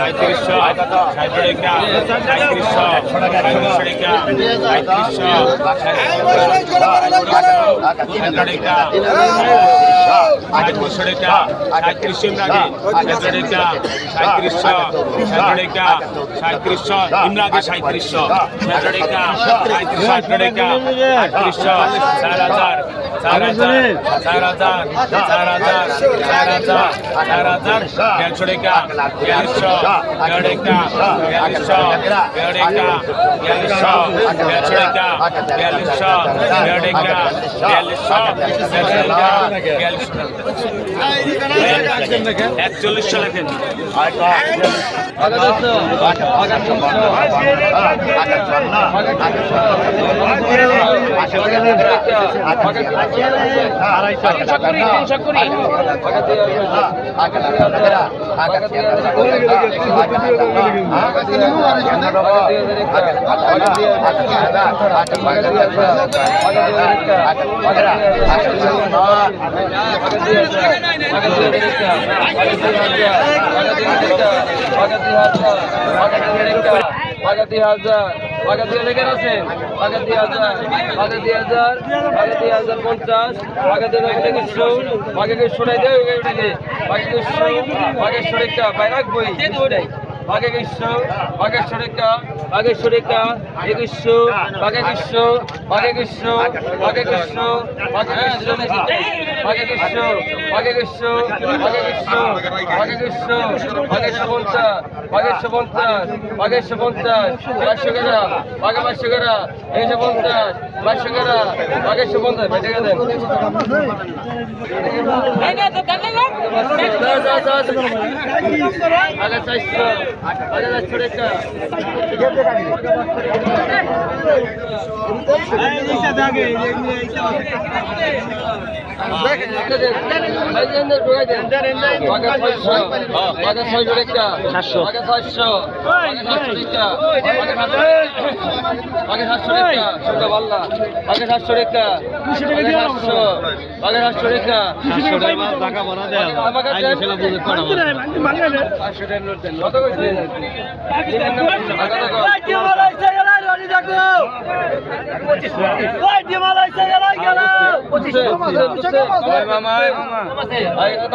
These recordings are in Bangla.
সাঁত্রিশশো সাঁত্রিশশো সাঁত্রিশশো সাঁত্রিশশো ইমরাগে সাঁত্রিশশো সাঁত্রিশশো চার হাজার চার হাজার চার হাজার চার হাজার চার হাজার চার হাজার দেড়শো টাকা Yarisho, Yarika, Yarisho, Yarika, Yarisho, Yarika, Yarisho, Yarika, Yarisho, একচল্লিশ সালে কেন আকাশ হাজার বাগাতি হাজার আছেন? বাগাতি হাজার বাগাতি হাজার বাগাতি হাজার পঞ্চাশ, বাগাতি হাজার একশো বাগাকে সরাই দেয় বাগাকে বাগের সরেকা বাইরে রাখবই। সরেকা বাঘের সরেকা একুশশো বাঘে গ্রীষ্ম বাঘে গ্রীষ্ম বাঘে গ্রীষ্ম বাঘে গ্রীষ্ম বাঘে গ্রীষ্ম বাঘে গ্রীষ্ম বাঘে গ্রীষ্ম বাঘে গ্রীষ্ম বাঘেরশো পঞ্চাশ পঞ্চাশ বাঘেরশো পঞ্চাশ পাঁচশো গেরা সাতশো সাতশো। আগে সাতশো রেখা সুন্দর পাল্লা আগে সাতশো রেখা আগে সাতশো আগে সাতশো রেখা আমাকে পঁচিশ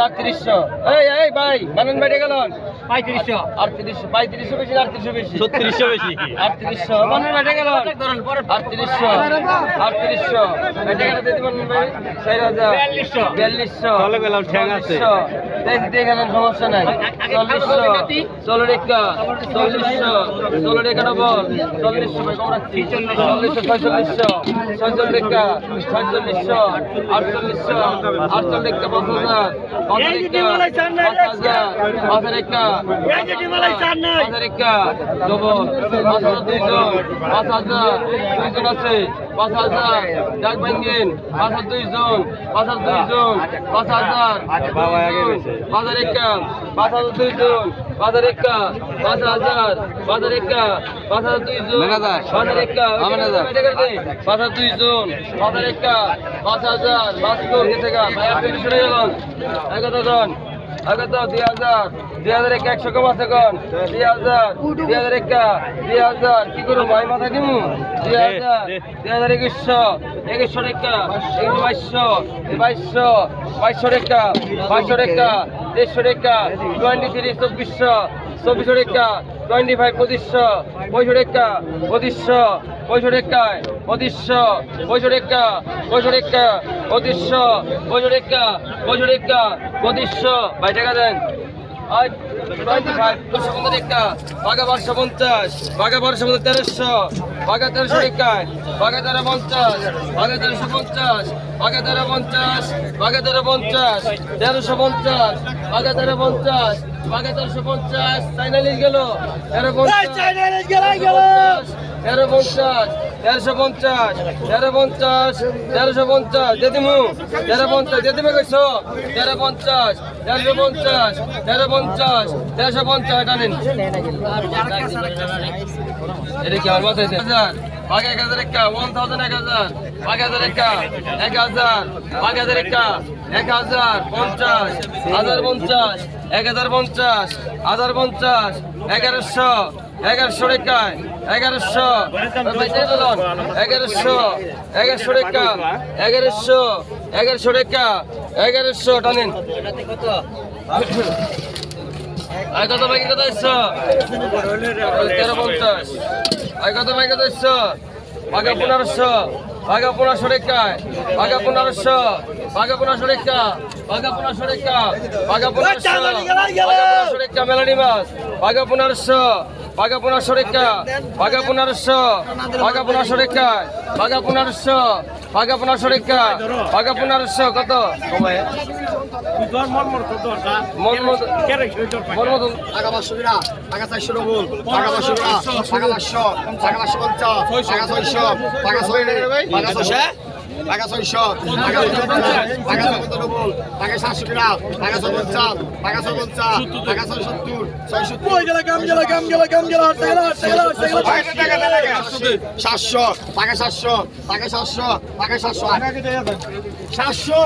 আটত্রিশশো। এই এই ভাই মানন বাইরে গেল পঁয়ত্রিশশো। আটত্রিশশো পঁয়ত্রিশশো বেশি আটত্রিশশো বেশি। ছত্রিশশো বেশি। আটত্রিশশো। মানন বাইরে গেল আটত্রিশশো। আটত্রিশশো। বাইরে গেল দিদি মানন ভাই। চার হাজার। বিয়াল্লিশশো। বিয়াল্লিশশো। ভালো গেলাম, ঠ্যাং আছে। দেখি সমস্যা নাই। চল্লিশশো। ষোলো রেখা চল্লিশশো। ষোলো রেখা ডবল চল্লিশশো। চল্লিশশো ছয়চল্লিশশো। ছয়চল্লিশ ছয়চল্লিশশো। আটচল্লিশশো আটচল্লিশ রেখা পাঁচ হাজার পাঁচ হাজার রেখা ডবল পাঁচ হাজার দুইজন পাঁচ হাজার দুইজন আছে পাঁচ হাজার ডাক ভাঙ্গেন পাঁচ হাজার দুইজন পাঁচ হাজার দুইজন পাঁচ হাজার পাঁচ হাজার একা পাঁচ হাজার দুইজন পাঁচ হাজার একা পাঁচ হাজার পাঁচ হাজার একা পাঁচ হাজার দুইজন পাঁচ হাজার একা পাঁচ হাজার দুইজন পাঁচ হাজার একা পাঁচ হাজার পাঁচ গেছে গা ভাই আপনি আগে তো দুই হাজার দুই হাজার এক একশো কম আছে কন। দুই হাজার দুই হাজার একা দুই হাজার কি করব ভাই মাথা কিনু দুই হাজার দুই হাজার একুশশো একুশশো রেখা একুশ বাইশশো বাইশশো বাইশশো রেখা বাইশশো রেখা দেড়শো রেখা টোয়েন্টি থ্রি চব্বিশশো চব্বিশশো রেখা টোয়েন্টি ফাইভ পঁচিশশো পঁয়ষট্টি একা পঁচিশশো পঁয়ষট্টি একায় পঁচিশশো পঁয়ষট্টি একা পঁয়ষট্টি একা পঁচিশশো পঁয়ষট্টি একা পঁয়ষট্টি একা পঁচিশশো। ভাই, টাকা দেন। বাঘা বারোশো পঞ্চাশ, বাঘা বারোশো পঞ্চাশ তেরোশো, বাঘা তেরোশো একায় বাঘা তেরো পঞ্চাশ, বাঘা তেরোশো পঞ্চাশ, বাঘা তেরো পঞ্চাশ, বাঘা তেরো পঞ্চাশ, তেরোশো পঞ্চাশ, বাঘা তেরো পঞ্চাশ বাঘা তেরোশো পঞ্চাশ চাইনালিশ গেল তেরো পঞ্চাশ তেরো পঞ্চাশ তেরোশো পঞ্চাশ তেরো পঞ্চাশ তেরোশো পঞ্চাশ যেদিমু তেরো পঞ্চাশ যেদিমে কইছো? তেরো পঞ্চাশ তেরোশো পঞ্চাশ তেরো পঞ্চাশ তেরোশো পঞ্চাশ এটা নিন। এটা কি আমার মাথায় বাঘ এক হাজার একা ওয়ান থাউজেন্ড এক হাজার বাঘ হাজার একা এক হাজার বাঘ হাজার একা এক হাজার পঞ্চাশ হাজার পঞ্চাশ, এক হাজার পঞ্চাশ হাজার পঞ্চাশ, এগারোশো এগারোশো রেখায় এগারোশো এগারোশো এগারোশো রেখা এগারোশো এগারোশো রেখা এগারোশো, টানেন। কত বাকি কত তেরো পঞ্চাশ। কত বাকি কত এসছো বাঘা পনেরোশো বাঘা পনেরোশো রেখায় বাঘা পনেরোশো বাঘা পনেরোশো রেখা বাঘা পনেরোশো রেখা বাঘা পনেরোশো রেখা মেলানি মাছ বাঘা পনেরোশো বাঘা পনেরোশো রেখা বাঘা পনেরোশো রেখা কত? সময়। মন মতো মন টাকা পাঁচশো বিরা টাকা চারশো ডবল টাকা পাঁচশো বিরা টাকা পাঁচশো টাকা পাঁচশো পঞ্চাশ টাকা ছয়শো টাকা ছয় টাকা ছয়শো টাকা ছয়শো টাকা টাকা ছয় টাকা সাতশো বিরা টাকা ছয় পঞ্চাশ টাকা ছয় পঞ্চাশ টাকা ছয় সত্তর ছয় সাতশো টাকা সাতশো টাকা সাতশো টাকা সাতশো সাতশো।